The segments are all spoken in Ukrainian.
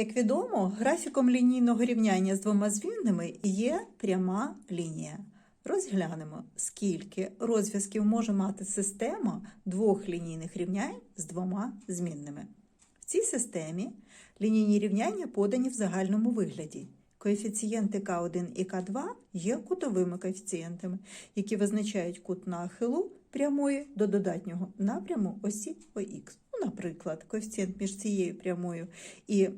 Як відомо, графіком лінійного рівняння з двома змінними є пряма лінія. Розглянемо, скільки розв'язків може мати система двох лінійних рівнянь з двома змінними. В цій системі лінійні рівняння подані в загальному вигляді. Коефіцієнти К1 і К2 є кутовими коефіцієнтами, які визначають кут нахилу прямої до додатнього напряму осі ОХ. Наприклад, коефіцієнт між цією прямою і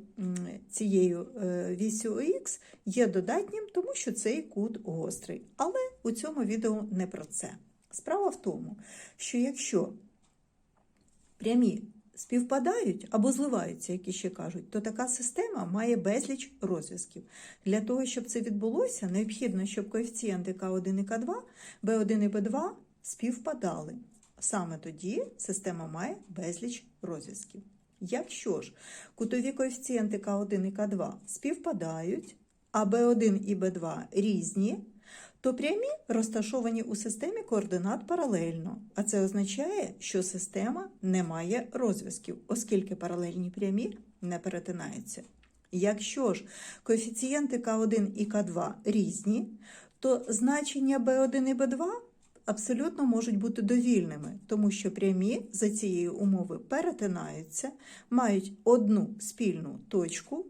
цією е, вісю ОХ є додатнім, тому що цей кут гострий. Але у цьому відео не про це. Справа в тому, що якщо прямі співпадають або зливаються, як іще кажуть, то така система має безліч розв'язків. Для того, щоб це відбулося, необхідно, щоб коефіцієнти К1 і К2, Б1 і Б2 співпадали. Саме тоді система має безліч розв'язків. Якщо ж кутові коефіцієнти К1 і К2 співпадають, а Б1 і Б2 різні, то прямі розташовані у системі координат паралельно, а це означає, що система не має розв'язків, оскільки паралельні прямі не перетинаються. Якщо ж коефіцієнти К1 і К2 різні, то значення B1 і B2 абсолютно можуть бути довільними, тому що прямі за цієї умови перетинаються, мають одну спільну точку,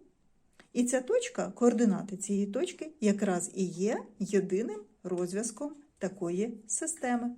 і ця точка, координати цієї точки, якраз і є єдиним розв'язком такої системи.